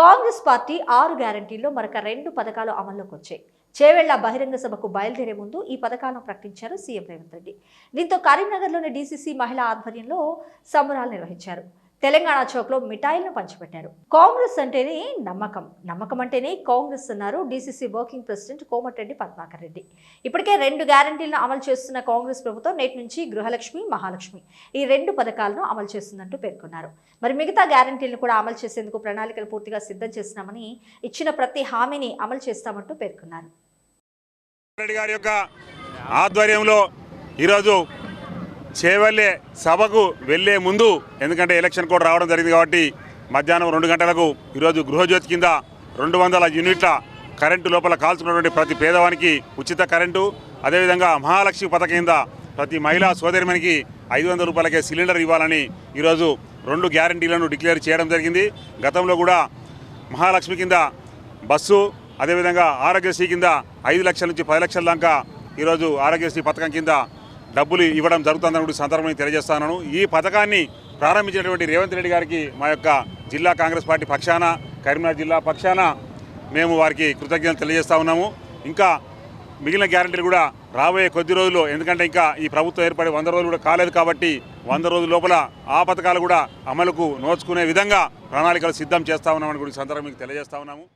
Congress party ఆరు గ్యారంటీల్లో మరొక రెండు పథకాలు అమల్లోకి వచ్చాయి చేవెళ్ళ బహిరంగ సభకు బయలుదేరే ముందు ఈ పథకాలను ప్రకటించారు సీఎం రేవంత్ రెడ్డి. దీంతో కరీంనగర్లోని డీసీసీ మహిళా ఆధ్వర్యంలో సంబరాలు నిర్వహించారు. తెలంగాణ చౌక్లో మిఠాయిలను పంచిపెట్టారు. కాంగ్రెస్ అంటేనే నమ్మకం. నమ్మకం అంటేనే కాంగ్రెస్ అన్నారు DCC working president Komatireddy Padmakar Reddy. ఇప్పటికే రెండు గ్యారంటీలను అమలు చేస్తున్న కాంగ్రెస్ ప్రభుత్వం నేటి నుంచి గృహలక్ష్మి మహాలక్ష్మి ఈ రెండు పథకాలను అమలు చేస్తుందంటూ పేర్కొన్నారు. మరి మిగతా గ్యారంటీలను కూడా అమలు చేసేందుకు ప్రణాళికలు పూర్తిగా సిద్ధం చేస్తున్నామని ఇచ్చిన ప్రతి హామీని అమలు చేస్తామంటూ పేర్కొన్నారు. రెడ్డి గారి యొక్క ఆధ్వర్యంలో ఈరోజు చేవల్లే సభకు వెళ్ళే ముందు ఎందుకంటే ఎలక్షన్ కూడా రావడం జరిగింది కాబట్టి మధ్యాహ్నం రెండు గంటలకు ఈరోజు గృహజ్యోతి కింద రెండు వందల యూనిట్ల కరెంటు లోపల కాల్చుకున్నటువంటి ప్రతి పేదవానికి ఉచిత కరెంటు అదేవిధంగా మహాలక్ష్మి పథకం కింద ప్రతి మహిళా సోదరిమణికి ఐదు వందల రూపాయలకే సిలిండర్ ఇవ్వాలని ఈరోజు రెండు గ్యారంటీలను డిక్లేర్ చేయడం జరిగింది. గతంలో కూడా మహాలక్ష్మి కింద బస్సు అదేవిధంగా ఆరోగ్యశ్రీ కింద ఐదు లక్షల నుంచి పది లక్షల దాకా ఈరోజు ఆరోగ్యశ్రీ పథకం కింద డబ్బులు ఇవ్వడం జరుగుతుందని కూడా సందర్భంగా తెలియజేస్తున్నాను ఈ పథకాన్ని ప్రారంభించినటువంటి రేవంత్ రెడ్డి గారికి మా యొక్క జిల్లా కాంగ్రెస్ పార్టీ పక్షాన కరీంనగర్ జిల్లా పక్షాన మేము వారికి కృతజ్ఞతలు తెలియజేస్తా ఉన్నాము. ఇంకా మిగిలిన గ్యారంటీలు కూడా రాబోయే కొద్ది రోజుల్లో ఎందుకంటే ఇంకా ఈ ప్రభుత్వం ఏర్పడి వంద రోజులు కూడా కాలేదు కాబట్టి వంద రోజుల లోపల ఆ పథకాలు కూడా అమలుకు నోచుకునే విధంగా ప్రణాళికలు సిద్ధం చేస్తా ఉన్నామని కూడా సందర్భం మీకు తెలియజేస్తా ఉన్నాము.